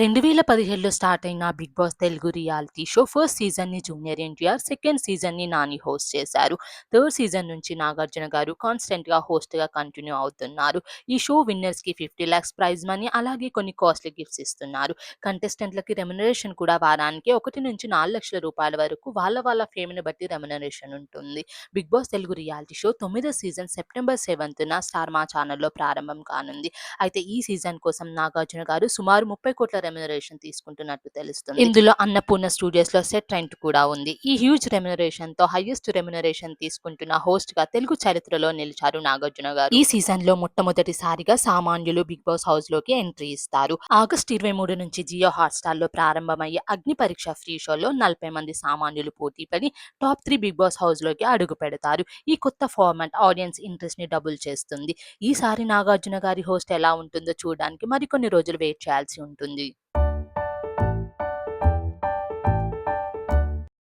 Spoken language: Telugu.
రెండు వేల పదిహేడులో స్టార్ట్ అయిన big boss Telugu reality show first సీజన్ని junior NTR second సీజన్ని నాని హోస్ట్ చేశారు. థర్డ్ సీజన్ నుంచి నాగార్జున గారు కాన్స్టెంట్గా హోస్ట్గా కంటిన్యూ అవుతున్నారు. ఈ షో విన్నర్స్కి ఫిఫ్టీ లాక్స్ ప్రైజ్ మనీ అలాగే కొన్ని కాస్ట్లీ గిఫ్ట్స్ ఇస్తున్నారు. కంటెస్టెంట్లకి రెమ్యునరేషన్ కూడా వారానికి ఒకటి నుంచి నాలుగు లక్షల రూపాయల వరకు వాళ్ళ వాళ్ళ ఫేమ్ని బట్టి రెమ్యునరేషన్ ఉంటుంది. Big Boss Telugu reality show తొమ్మిదో సీజన్ సెప్టెంబర్ సెవెంత్ నా స్టార్ మా ఛానల్లో ప్రారంభం కానుంది. అయితే ఈ సీజన్ కోసం నాగార్జున గారు సుమారు ముప్పై కోట్ల రెమ్యునరేషన్ తీసుకుంటున్నట్టు తెలుస్తుంది. ఇందులో అన్నపూర్ణ స్టూడియోస్లో సెట్ రెంట్ కూడా ఉంది. ఈ హ్యూజ్ రెమ్యునరేషన్తో హైయెస్ట్ రెమ్యునరేషన్ తీసుకుంటున్న హోస్ట్గా తెలుగు చరిత్రలో నిలిచారు నాగార్జున గారు. ఈ సీజన్లో మొట్టమొదటిసారిగా సామాన్యులు బిగ్ బాస్ హౌస్లోకి ఎంట్రీ ఇస్తారు. ఆగస్ట్ ఇరవై మూడు నుంచి జియో హాట్స్టార్లో ప్రారంభమయ్యే అగ్ని పరీక్ష ఫ్రీ షోలో నలభై మంది సామాన్యులు పోటీ పడి టాప్ త్రీ బిగ్ బాస్ హౌస్లోకి అడుగు పెడతారు. ఈ కొత్త ఫార్మాట్ ఆడియన్స్ ఇంట్రెస్ట్ని డబుల్ చేస్తుంది. ఈసారి నాగార్జున గారి హోస్ట్ ఎలా ఉంటుందో చూడడానికి మరికొన్ని రోజులు వెయిట్ చేయాల్సి ఉంటుంది.